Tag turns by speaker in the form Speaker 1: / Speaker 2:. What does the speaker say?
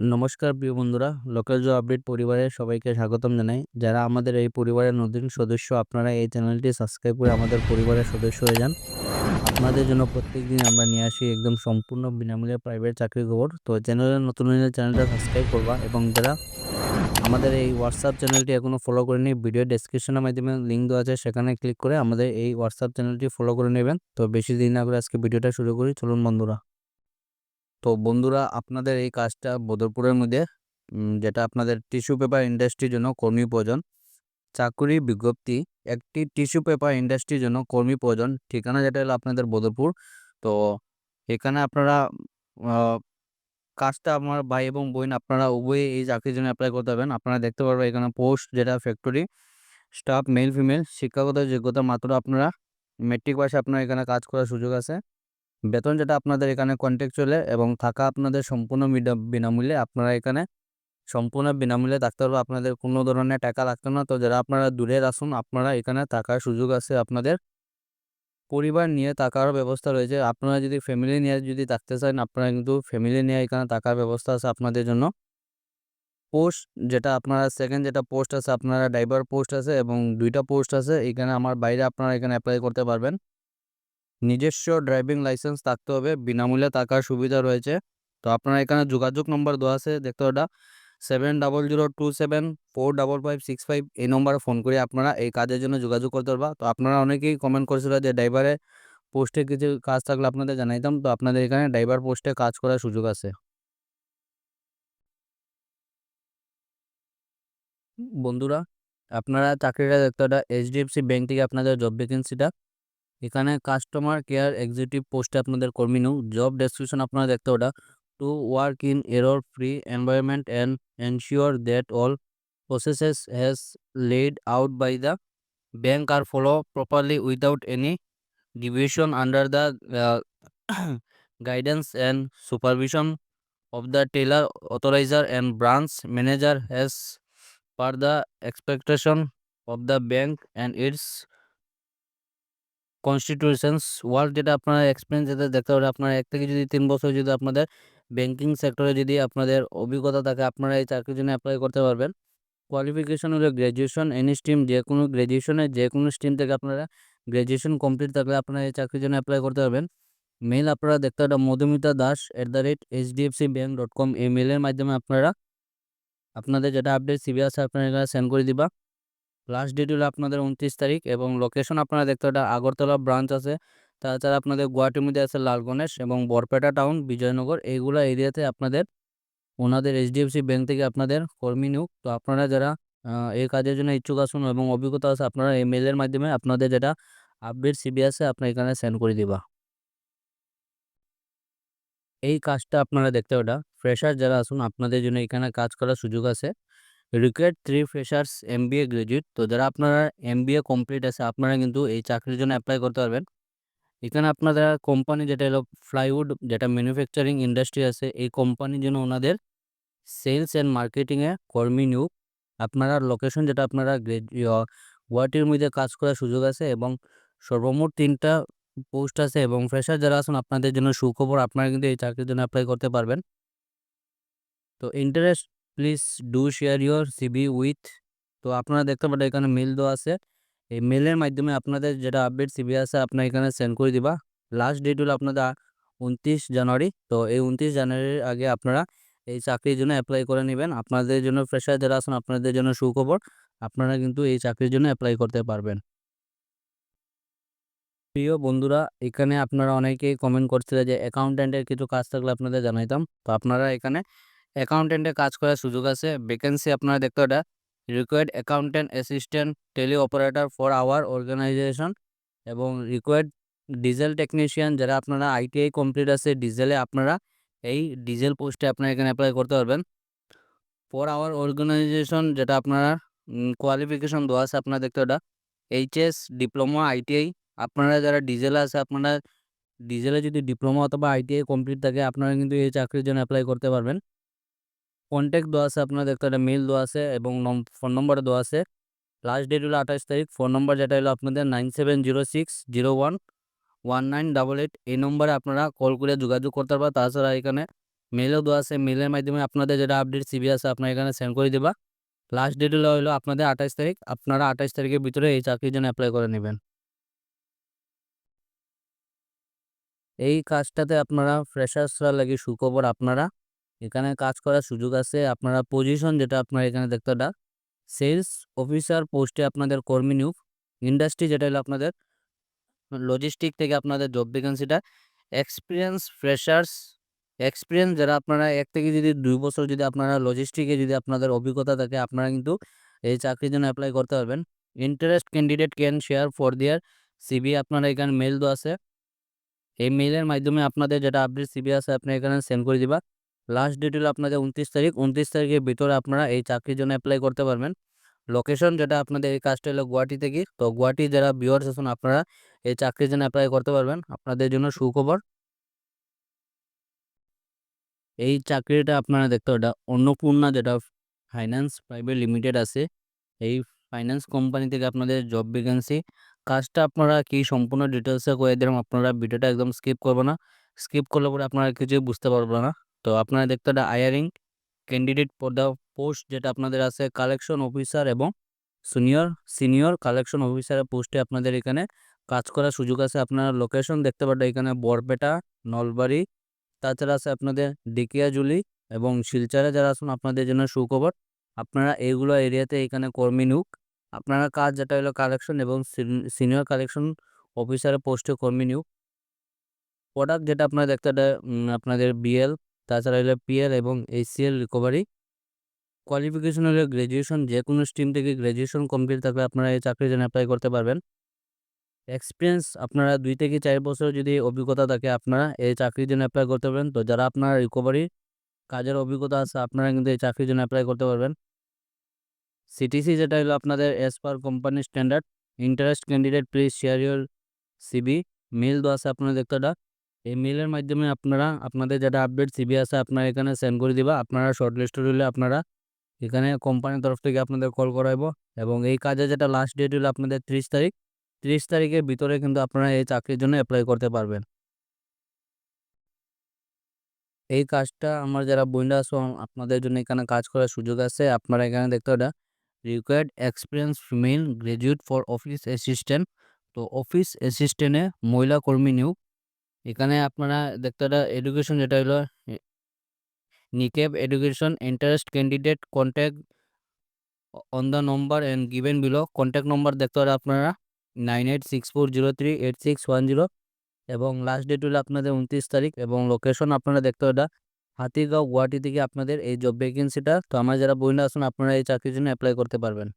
Speaker 1: নমস্কার প্রিয় বন্ধুরা, লোকাল জব আপডেট পরিবারের সবাইকে স্বাগতম জানাই। যারা আমাদের এই পরিবারের নতুন সদস্য, আপনারা এই চ্যানেলটি সাবস্ক্রাইব করে আমাদের পরিবারের সদস্য হয়ে যান। আপনাদের জন্য প্রত্যেকদিন আমরা নিয়ে আসি একদম সম্পূর্ণ বিনামূল্যে প্রাইভেট চাকরি খবর। তো চ্যানেলের নতুন হলে চ্যানেলটা সাবস্ক্রাইব করবা এবং যারা আমাদের এই হোয়াটসঅ্যাপ চ্যানেলটি এখনও ফলো করেনি ভিডিও ডেসক্রিপশনের মাধ্যমে লিঙ্ক দেওয়া আছে, সেখানে ক্লিক করে আমাদের এই হোয়াটসঅ্যাপ চ্যানেলটি ফলো করে নেবেন। তো বেশি দিন করে আজকে ভিডিওটা শুরু করি। চলুন বন্ধুরা। তো বন্ধুরা, আপনাদের এই কাজটা বদরপুরের মধ্যে যেটা আপনাদের টিস্যু পেপার ইন্ডাস্ট্রির জন্য কর্মী প্রয়োজন, চাকরি বিজ্ঞপ্তি, একটি টিস্যু পেপার ইন্ডাস্ট্রির জন্য কর্মী প্রয়োজন, ঠিকানা যেটা হলো আপনাদের বদরপুর। তো এখানে আপনারা কাজটা আমার ভাই এবং বোন, আপনারা উভয়ে এই চাকরির জন্য অ্যাপ্লাই করতে পারবেন। আপনারা দেখতে পারবেন এখানে পোস্ট যেটা ফ্যাক্টরি স্টাফ মেল ফিমেল শিক্ষাগত যোগ্যতা মাত্র আপনারা মেট্রিক পাশে আপনার এখানে কাজ করার সুযোগ আছে। বেতন যেটা আপনাদের এখানে কন্ট্যাক্ট চলে এবং থাকা আপনাদের সম্পূর্ণ বিনা- বিনামূল্যে আপনারা এখানে সম্পূর্ণ বিনামূল্যে থাকতে পারবে আপনাদের কোনো ধরনের টাকা লাগতো না। তো যারা আপনারা দূরের আসুন, আপনারা এখানে থাকার সুযোগ আছে। আপনাদের পরিবার নিয়ে থাকার ব্যবস্থা রয়েছে। আপনারা যদি ফ্যামিলি নিয়ে যদি থাকতে চান, আপনারা কিন্তু ফ্যামিলি নিয়ে এখানে থাকার ব্যবস্থা আছে আপনাদের জন্য। পোস্ট যেটা আপনারা সেকেন্ড যেটা পোস্ট আছে, আপনারা ড্রাইভার পোস্ট আছে এবং দুইটা পোস্ট আছে। এখানে আমার বাইরে আপনারা এখানে অ্যাপ্লাই করতে পারবেন। নিজস্ব ড্রাইভিং লাইসেন্স থাকতে হবে, বিনামূল্যে থাকার সুবিধা রয়েছে। তো আপনারা এখানে যোগাযোগ নম্বর দেওয়া আছে, দেখতে ওটা। Seven double zero two seven four double five six five এই নম্বরে ফোন করে আপনারা এই কাজের জন্য যোগাযোগ করতে পারবা। তো আপনারা অনেকেই কমেন্ট করেছিল যে ড্রাইভারে পোস্টে কিছু কাজ থাকলে আপনাদের জানাইতাম, তো আপনাদের এখানে ড্রাইভার পোস্টে কাজ করার সুযোগ আছে। বন্ধুরা, আপনারা চাকরিটা দেখতে ওটা এইচডিএফসি ব্যাংক থেকে আপনাদের জব ভ্যাকেন্সিটা এখানে কাস্টমার কেয়ার এক্সিকিউটিভ পোস্টে আপনাদের কর্মী নেব। জব ডেসক্রিপশন আপনারা দেখতে ওটা। To work in error free environment and ensure that all processes has laid out by the bank are follow properly without any division under the guidance and supervision of the teller authoriser and branch manager has per the expectation of the bank and its constitutions world যেটা আপনারা experience যেটা দেখতে পারেন, আপনার এক থেকে যদি তিন বছর যদি আপনাদের ব্যাংকিং সেক্টরে যদি আপনাদের অভিজ্ঞতা থাকে, আপনারা এই চাকরির জন্য অ্যাপ্লাই করতে পারবেন। কোয়ালিফিকেশন হলো গ্র্যাজুয়েশন এনি স্ট্রিম যে কোনো গ্র্যাজুয়েশনের যে কোনো স্ট্রিম থেকে আপনারা গ্র্যাজুয়েশন কমপ্লিট থাকলে আপনারা এই চাকরির জন্য অ্যাপ্লাই করতে পারবেন। মেল আপনারা দেখতে পারেন, Madhumita Das at the rate HDFC bank dot com এই মেলের মাধ্যমে আপনারা, আপনাদের যেটা আপডেট সিবি আছে, আপনারা এখানে সেন্ড করে দিবা। লাস্ট ডেট আপনাদের উনত্রিশ তারিখ এবং লোকেশন আপনারা দেখতে পারেন আগরতলা ব্রাঞ্চ আছে। তাছাড়া আপনাদের গুয়াহাটির মধ্যে আছে লালগণেশ এবং বরপেটা টাউন বিজয়নগর। এইগুলো এরিয়াতে আপনাদের, ওনাদের এইচডিএফসি ব্যাংক থেকে আপনাদের কর্মী নিয়োগ। তো আপনারা যারা এই কাজের জন্য ইচ্ছুক আসুন এবং অভিজ্ঞতা আছে, আপনারা এই মেলের মাধ্যমে আপনাদের যেটা আপডেট সিবি আছে আপনার এখানে সেন্ড করে দিবা। এই কাজটা আপনারা দেখতে ওটা ফ্রেশার যারা আসুন আপনাদের জন্য এখানে কাজ করার সুযোগ আছে। Required three freshers M B A graduate তো যারা আপনারা এম বি এ কমপ্লিট আছে, আপনারা কিন্তু এই চাকরির জন্য অ্যাপ্লাই করতে পারবেন। এখানে আপনারা কোম্পানি যেটা হলো ফ্লাইউড যেটা ম্যানুফ্যাকচারিং ইন্ডাস্ট্রি আছে, এই কোম্পানির জন্য ওনাদের সেলস অ্যান্ড মার্কেটিংয়ে কর্মী নিয়োগ। আপনারা লোকেশন যেটা আপনারা গুয়াহাটির মধ্যে কাজ করার সুযোগ আছে এবং সর্বমোট তিনটা পোস্ট আছে এবং ফ্রেশার যারা আছেন, আপনাদের জন্য সুখবর, আপনারা কিন্তু এই চাকরির জন্য অ্যাপ্লাই করতে পারবেন। তো interest please do share your CV with তো আপনারা দেখতে পারেন এখানে মেল দেওয়া আছে। এই মেলের মাধ্যমে আপনাদের যেটা আপডেট সিবি আছে, আপনার এখানে সেন্ড করে দিবা। লাস্ট ডেট হলো আপনাদের উনত্রিশ জানুয়ারি, তো এই উনত্রিশ জানুয়ারির আগে আপনারা এই চাকরির জন্য অ্যাপ্লাই করে নেবেন। আপনাদের জন্য ফ্রেশার যারা আছেন, আপনাদের জন্য সুখবর, আপনারা কিন্তু এই চাকরির জন্য অ্যাপ্লাই করতে পারবেন। প্রিয় বন্ধুরা, এখানে আপনারা অনেকেই কমেন্ট করছিলেন যে অ্যাকাউন্ট্যান্টের কিছু কাজ থাকলে আপনাদের জানাইতাম। তো আপনারা এখানে অ্যাকাউন্ট্যান্টের কাজ করার সুযোগ আছে। ভ্যাকেন্সি আপনারা দেখতে ওটা required accountant assistant tele operator for our organisation এবং রিকোয়ার্ড ডিজেল টেকনিশিয়ান যারা আপনারা আইটিআই কমপ্লিট আছে ডিজেলে আপনারা এই ডিজেল পোস্টে আপনারা এখানে অ্যাপ্লাই করতে পারবেন। ফর আওয়ার অর্গানাইজেশন যেটা আপনারা কোয়ালিফিকেশন দেওয়া আছে আপনারা দেখতে ওটা এইচএস ডিপ্লোমা আইটিআই আপনারা যারা ডিজেলে আছে, আপনারা ডিজেলে যদি ডিপ্লোমা অথবা আইটিআই কমপ্লিট থাকে, আপনারা কিন্তু এই চাকরির জন্য অ্যাপ্লাই করতে পারবেন। কন্ট্যাক্ট দেওয়া আছে আপনারা দেখতে একটা মেল দেওয়া আছে এবং ফোন নম্বর দেওয়া আছে। লাস্ট ডেট হলো আঠাশ তারিখ ফোন নম্বর যেটা হলো আপনাদের nine seven zero six zero one one nine double eight এই নম্বরে আপনারা কল করে যোগাযোগ করতে পারবেন তাছাড়া এখানে মেলও দেওয়া আছে। মেলের মাধ্যমে আপনাদের যেটা আপডেট সিবি আছে, আপনারা এখানে সেন্ড করে দেবা। লাস্ট ডেট হলো হলো আপনাদের আঠাশ তারিখ। আপনারা আঠাশ তারিখের ভিতরে এই চাকরির জন্য অ্যাপ্লাই করে নেবেন। এই কাজটাতে আপনারা ফ্রেশার্সরা লাগে সুখবর আপনারা। এখানে কাজ করার সুযোগ আছে। আপনারা পজিশন যেটা আপনারা এখানে দেখতে পারেন সেলস অফিসার পোস্টে আপনাদের কর্মী নিয়োগ ইন্ডাস্ট্রি যেটা হলো আপনাদের লজিস্টিক থেকে আপনাদের জব ভ্যাকেন্সিটা এক্সপিরিয়েন্স ফ্রেশার্স এক্সপিরিয়েন্স যারা আপনারা এক থেকে যদি দুই বছর যদি আপনারা লজিস্টিকে যদি আপনাদের অভিজ্ঞতা থাকে, আপনারা কিন্তু এই চাকরির জন্য অ্যাপ্লাই করতে পারবেন। Interest candidate can share for their CV আপনারা এখানে মেল দেওয়া আছে। এই মেইলের মাধ্যমে আপনাদের যেটা আপডেট সিবি আছে, আপনি এখানে সেন্ড করে দিবা। লাস্ট ডেট হলো আপনাদের উনত্রিশ তারিখ। উনত্রিশ তারিখের ভিতরে আপনারা এই চাকরির জন্য অ্যাপ্লাই করতে পারবেন। লোকেশন যেটা আপনাদের এই কাজটা হলো গুয়াহাটি থেকে। তো গুয়াহাটি যারা ভিউয়ার্স আছেন, আপনারা এই চাকরির জন্য অ্যাপ্লাই করতে পারবেন। আপনাদের জন্য সুখবর। এই চাকরিটা আপনারা দেখতে ওটা অন্নপূর্ণা যেটা ফাইন্যান্স প্রাইভেট লিমিটেড আছে। এই ফাইন্যান্স কোম্পানি থেকে আপনাদের জব ভ্যাকেন্সি কাজটা আপনারা কি সম্পূর্ণ ডিটেলসে করে দিলাম, আপনারা ভিডিওটা একদম স্কিপ করবে না। স্কিপ করলে পরে আপনারা কিছুই বুঝতে পারবে না। তো আপনারা দেখতে এটা hiring candidate for the post যেটা আপনাদের আছে কালেকশন অফিসার এবং সিনিয়র সিনিয়র কালেকশন অফিসারের পোস্টে আপনাদের এখানে কাজ করার সুযোগ আছে। আপনার লোকেশন দেখতে পারেন এখানে বরপেটা, নলবাড়ি, তাছাড়া আছে আপনাদের ডিকিয়াজুলি এবং শিলচরে যারা আছেন আপনাদের জন্য সুখবর। আপনারা এইগুলো এরিয়াতে এখানে কর্মী নিয়োগ, আপনারা কাজ যেটা হলো কালেকশন এবং সিনিয়র কালেকশন অফিসারের পোস্টে কর্মী নিয়োগ। প্রোডাক্ট যেটা আপনারা দেখতে আপনাদের বিএল তাছাড়া হলো পিএল এবং এইচসিএল রিকভারি কোয়ালিফিকেশন হলো গ্র্যাজুয়েশন যে কোনো স্ট্রিম থেকে গ্র্যাজুয়েশন কমপ্লিট থাকলে আপনারা এই চাকরির জন্য অ্যাপ্লাই করতে পারবেন। এক্সপিরিয়েন্স আপনারা দুই থেকে চার বছর যদি অভিজ্ঞতা থাকে, আপনারা এই চাকরির জন্য অ্যাপ্লাই করতে পারবেন। তো যারা আপনারা রিকভারি কাজের অভিজ্ঞতা আছে, আপনারা কিন্তু এই চাকরির জন্য অ্যাপ্লাই করতে পারবেন। সিটিসি যেটা হলো আপনাদের as per company standard interest candidate please share your CV mail দেওয়া আছে আপনারা দেখতে এই মেলের মাধ্যমে আপনারা, আপনাদের যেটা আপডেট সিবি আছে আপনারা এখানে সেন্ড করে দিবা। আপনারা শর্ট লিস্টেড হলে আপনারা এখানে কোম্পানির তরফ থেকে আপনাদের কল করাইব এবং এই কাজে যেটা লাস্ট ডেট হলো আপনাদের ত্রিশ তারিখ, ত্রিশ তারিখের ভিতরে কিন্তু আপনারা এই চাকরির জন্য অ্যাপ্লাই করতে পারবেন। এই কাজটা আমার যারা বইন্ডা আছো, আপনাদের জন্য এখানে কাজ করার সুযোগ আছে। আপনারা এখানে দেখতে ওটা required experience female graduate for office assistant তো অফিস অ্যাসিস্ট্যান্টে মহিলা কর্মী নিয়োগ। এখানে আপনারা দেখতে ওটা এডুকেশন যেটা হলো NECAB education interest candidate contact on the number and given below contact number দেখতে পারে আপনারা nine eight six four zero three eight six one zero এবং লাস্ট ডেট হলো আপনাদের উনত্রিশ তারিখ এবং লোকেশন আপনারা দেখতে ওটা হাতিগাঁও গুয়াহাটি থেকে আপনাদের এই জব ভ্যাকেন্সিটা তো আমার যারা বইনা আছেন আপনারা এই চাকরির জন্য অ্যাপ্লাই করতে পারবেন।